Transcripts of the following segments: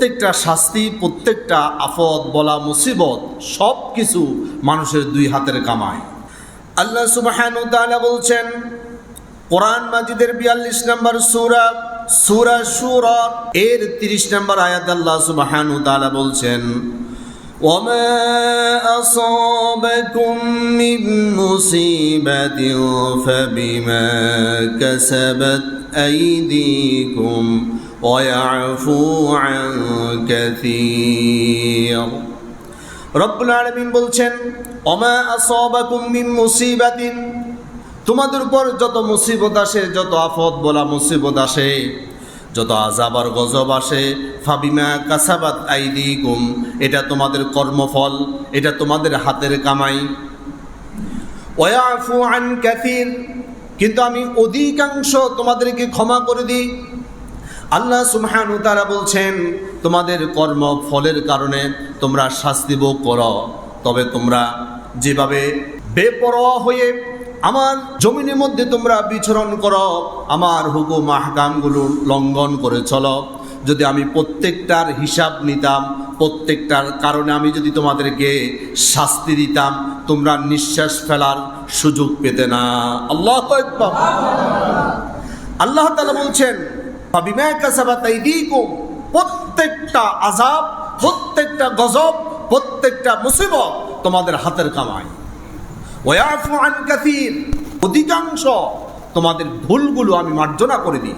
প্রত্যেকটা শাস্তি প্রত্যেকটা আফদ বলা মুসিবত সব কিছু মানুষের দুই হাতের কামায় আল্লাহ সুবহান বলছেন কোরআন মাজিদের বিয়াল্লিশ নম্বর সুরা সুরা সুরা এর তিরিশ নম্বর আয়াত আল্লাহ সুবহান বলছেন وما أصابكم من مصيبة فبما كسبت أيديكم ويعفو عن كثير রব্বুল আলমিন বলছেন অমা আসবাকুম মিন মুসিবাতিন তোমাদের উপর যত মুসিবত আসে যত আফত বলা মুসিবত আসে যত আজাব আর গজব আসে ফাবিমা কাসাবাত আইদিকুম এটা তোমাদের কর্মফল এটা তোমাদের হাতের কামাই ওয়াফু আন কাফির কিন্তু আমি অধিকাংশ তোমাদেরকে ক্ষমা করে দিই আল্লাহ সুবহানু তারা বলছেন, তোমাদের কর্ম ফলের কারণে তোমরা শাস্তি ভোগ করো। তবে তোমরা যেভাবে বেপরোয়া হয়ে আমার জমিনের মধ্যে তোমরা বিচরণ করো, আমার হুকুম আহকামগুলো লঙ্ঘন করে চলো। যদি আমি প্রত্যেকটার হিসাব নিতাম, প্রত্যেকটার কারণে আমি যদি তোমাদেরকে শাস্তি দিতাম, তোমরা নিঃশ্বাস ফেলার সুযোগ পেতে না। আল্লাহ। আল্লাহ তালা বলছেন প্রত্যেকটা আজাব প্রত্যেকটা গজব, প্রত্যেকটা মুসিবত তোমাদের হাতের কামাই ওয়াফু আন কাসির, অধিকাংশ তোমাদের ভুলগুলো আমি মার্জনা করে দিই।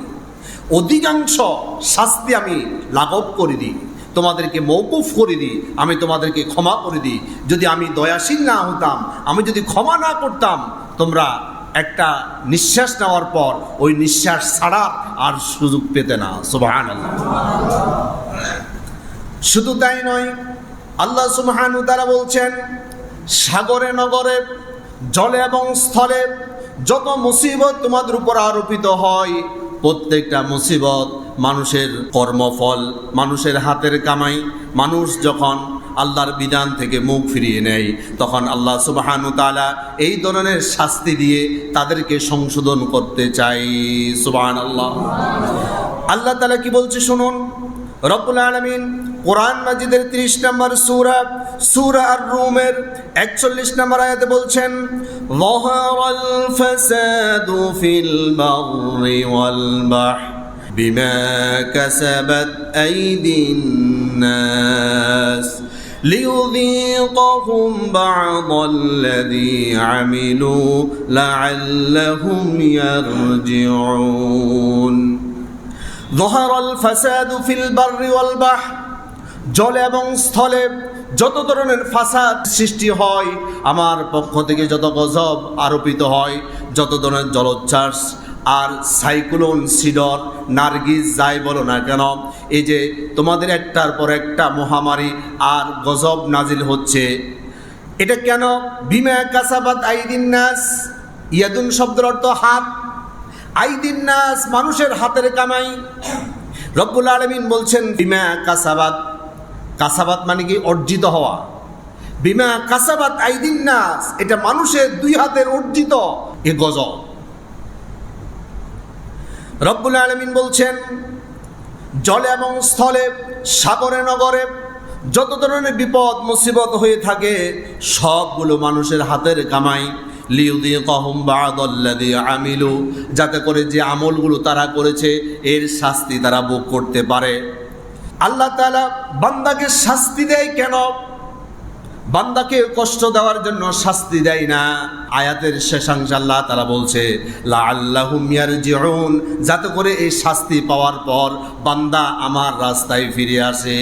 অধিকাংশ শাস্তি আমি লাঘব করে দিই। তোমাদেরকে মৌকুফ করে দিই, আমি তোমাদেরকে ক্ষমা করে দিই। যদি আমি দয়াশীল না হতাম, আমি যদি ক্ষমা না করতাম, তোমরা একটা নিঃশ্বাস নেওয়ার পর ওই নিঃশ্বাস ছাড়া আর সুযোগ পেতে না সুবাহান শুধু তাই নয়, আল্লাহ সুবহানু তারা বলছেন, সাগরে, নগরে, জলে এবং স্থলে যত মুসিবত তোমাদের উপর আরোপিত হয়, প্রত্যেকটা মুসিবত মানুষের কর্মফল, মানুষের হাতের কামাই, মানুষ যখন আল্লাহর বিধান থেকে মুখ ফিরিয়ে নেয়। তখন আল্লাহ সুবাহানু তালা এই ধরনের শাস্তি দিয়ে তাদেরকে সংশোধন করতে চাই সুবাহান আল্লাহ আল্লাহ তালা কি বলছে শুনুন? রবুল আলমিন কোরআন মাজিদের ৩০ নম্বর সুরা সুরা আর রুমের একচল্লিশ নম্বর আয়াতে বলছেন বিমা কাসাবাত আইদিন নাস। والبحر بما كسبت أيدي الناس ليذيقهم بعض الذي عملوا لعلهم يرجعون ظهر الفساد في البر والبحر জলে এবং স্থলে যত ধরনের ফাসাদ সৃষ্টি হয় আমার পক্ষ থেকে যত গজব আরোপিত হয় যত ধরনের জলোচ্ছ্বাস আর সাইক্লোন সিডর নার্গিস যাই বলো না কেন, এই যে তোমাদের একটার পর একটা মহামারী আর গজব নাজিল হচ্ছে, এটা কেন? বিমা কাসাবাত আইদিন নাস, ইয়াদুন শব্দের অর্থ হাত। আইদিন নাস, মানুষের হাতের কামাই। রব্বুল আলমিন বলছেন, বিমা কাসাবাত কাসাবাত মানে কি? অর্জিত হওয়া। বিমা কাসাবাত আইদিন নাস, এটা মানুষের দুই হাতের অর্জিত এ গজব। রব্বুল আলমিন বলছেন, জলে এবং স্থলে, সাগরে, নগরে যত ধরনের বিপদ, মুসিবত হয়ে থাকে, সবগুলো মানুষের হাতের কামাই। আমিলু, যাতে করে যে আমলগুলো তারা করেছে, এর শাস্তি তারা ভোগ করতে পারে। আল্লাহ বান্দাকে শাস্তি দেয় কেন? বান্দাকে কষ্ট দেওয়ার জন্য শাস্তি দেয় না। আয়াতের শেষাংশ আল্লাহ তারা বলছে লা যাতে করে এই শাস্তি পাওয়ার পর বান্দা আমার রাস্তায় ফিরে আসে।